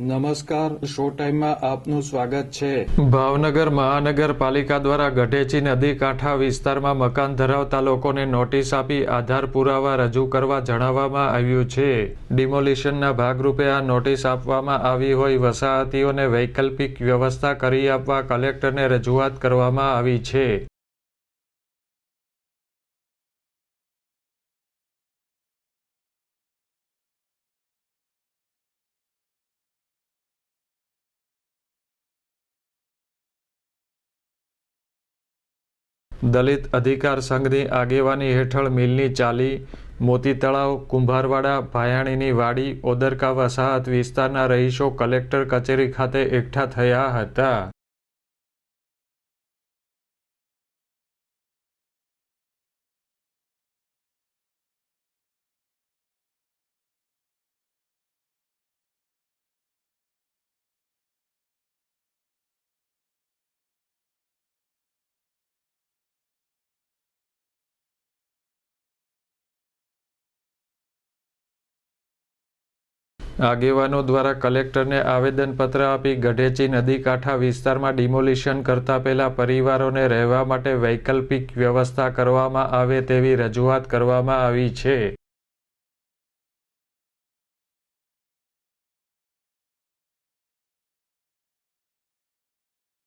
નમસ્કાર શો ટાઈમમાં આપનું સ્વાગત છે. ભાવનગર મહાનગરપાલિકા દ્વારા ગઢેચી નદી કાંઠા વિસ્તારમાં મકાન ધરાવતા લોકોને નોટિસ આપી આધાર પુરાવા રજૂ કરવા જણાવવામાં આવ્યું છે. ડિમોલિશનના ભાગરૂપે આ નોટિસ આપવામાં આવી હોય વસાહતીઓને વૈકલ્પિક વ્યવસ્થા કરી આપવા કલેક્ટરને રજૂઆત કરવામાં આવી છે. દલિત અધિકાર સંઘની આગેવાની હેઠળ મિલની ચાલી, મોતી તળાવ, કુંભારવાડા, ભાયાણીની વાડી ઓદરકા વસાહત વિસ્તારના રહીશો કલેક્ટર કચેરી ખાતે એકઠા થયા હતા. આગેવાનો દ્વારા કલેક્ટરને આવેદનપત્ર આપી ગઢેચી નદી કાંઠા વિસ્તારમાં ડિમોલિશન કરતા પહેલા પરિવારોને રહેવા માટે વૈકલ્પિક વ્યવસ્થા કરવામાં આવે તેવી રજૂઆત કરવામાં આવી છે.